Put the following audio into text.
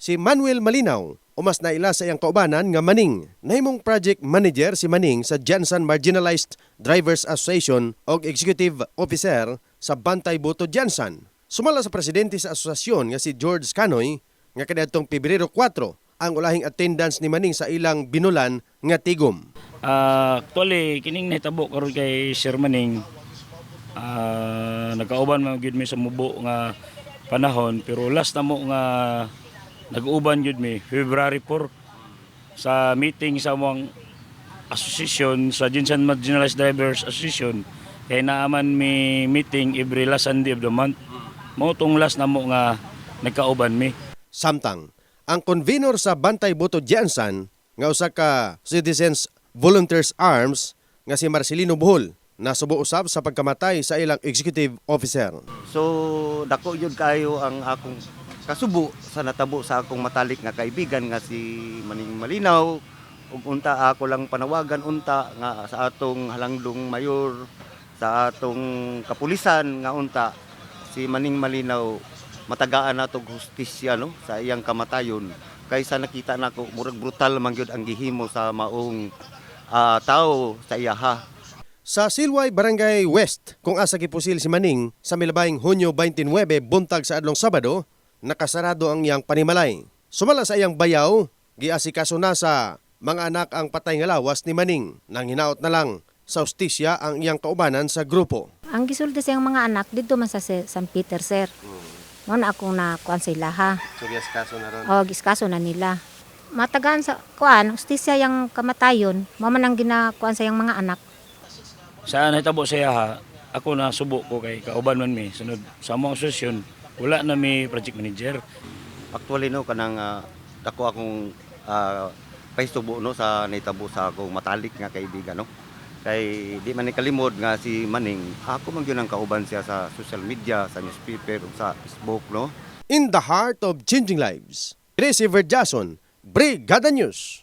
si Manuel Malinaw umas na ila sa iyang kaubanan nga Maning. Nahimong project manager si Maning sa Jansan Marginalized Drivers Association o executive officer sa Bantay Boto Jansan. Sumala sa presidente sa asosasyon nga si George Canoy nga kaniadtong Pebrero 4 ang ulahing attendance ni Maning sa ilang binulan nga tigom. Ah, actually kining nahitabo karon kay Sir Maning ah nagkauban man gyud sa mubo nga panahon pero last na mo nga nag-uban gyud mi February 4 sa meeting sa among association sa Jinsan Marginalized Drivers Association kay naaman mi meeting every last Sunday of the month mo tong last na mo nga nagkauban mi Samtang, ang convener sa Bantay Boto Jansan nga usa ka Citizens Volunteers Arms nga si Marcelino Buhol nasubo usab sa pagkamatay sa ilang executive officer. So dako yun kayo ang akong kasubo sa natabo sa akong matalik nga kaibigan nga si Maning Malinaw. Ug unta ako lang panawagan unta nga sa atong halangdong mayor sa atong kapulisan nga unta si Maning Malinaw matagaan natog hustisya no sa iyang kamatayon. Kaysa nakita nako murag brutal man gyud ang gihimo sa maong ah, tao sa iyaha Sa Silway Barangay West, kung asa gipusil si Maning sa milabayng Hunyo 29 buntag sa adlong Sabado, nakasarado ang iyang panimalay. Sumala sa iyang bayaw, giasikaso na sa mga anak ang patay nga lawas ni Maning nang hinaot na lang sa ustisya ang iyang kaubanan sa grupo. Ang gisulti siyang mga anak dito man sa San Peter, sir. Mo na akong na kuan sila ha. Suryas kaso na ron. O giskaso na nila. Matagaan sa kuan, ustisya yang kamatayon, mo man ang ginakuan sa yang mga anak. sa nahitabo sa iya ha, ako na subo ko kay kauban man mi sunod sa among asosasyon wala na mi project manager Actually no kanang ah, dako akong uh, paisubo no sa naitabo sa akong matalik nga kaibigan no. Kay di man ni kalimod nga si Maning, ako man gyud ang kauban siya sa social media, sa newspaper ug sa Facebook no. In the heart of changing lives, Tracy Verjason, Brigada News.